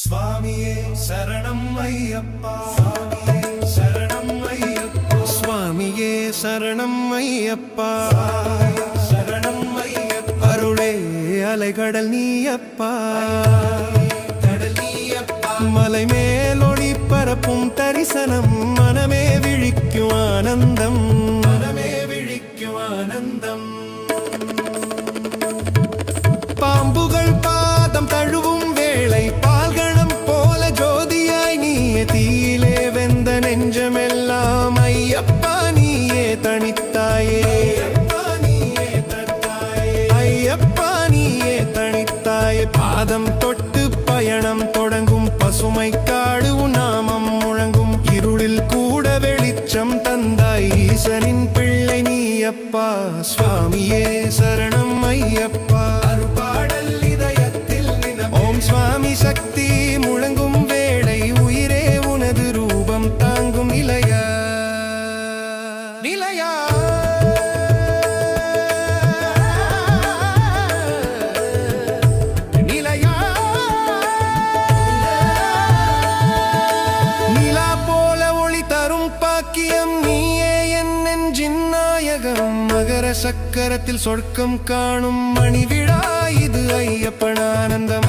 சுவாமியே சரணம் ஐயப்பா. சுவாமியே சரணம் ஐயப்பா. சுவாமியே சரணம் ஐயப்பா சரணம் ஐயப்பா அருளே அலைகடல் நீயப்பா. மலை மேலொளி பரப்பும் தரிசனம் மனமே விழிக்க எல்லாம் ஐயப்பா நீயே தனித்தாயே. ஐயப்பா நீயே தனித்தாயே. பாதம் தொட்டு பயணம் தொடங்கும் பசுமை காடு நாமம் முழங்கும். இருளில் கூட வெளிச்சம் தந்தாய் ஈசனின் பிள்ளை நீயப்பா. சுவாமியே சரணம் ஐயப்பா. அருபாடல் இதயத்தில் ஓம் சுவாமி சக்தி முழங்கும் வேளை உயிரே உனது ரூபம் தாங்கும் நிலையா நாயகம் மகர சக்கரத்தில் சொர்க்கம் காணும் மணி விழா இது ஐயப்பன் ஆனந்தம்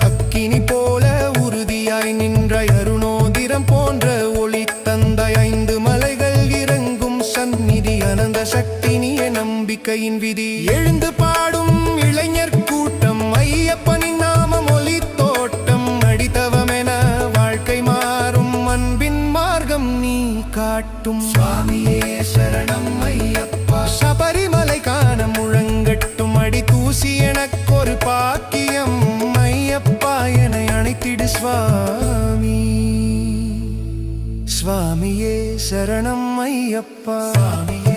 அக்கினி போல உறுதியாய் நின்ற அருணோதிரம் போன்ற ஒளி தந்த ஐந்து மலைகள் இறங்கும் சந்நிதி. அனந்த சக்தி நீய நம்பிக்கையின் விதி. எழுந்து காட்டும் சுவாமியே சரணம் ஐயப்பா. சபரிமலை காண முழங்கட்டும். அடி தூசி எனக்கொரு பாக்கியம் ஐயப்பா என அணைத்திடு சுவாமி. சுவாமியே சரணம் ஐயப்பா. சுவாமியே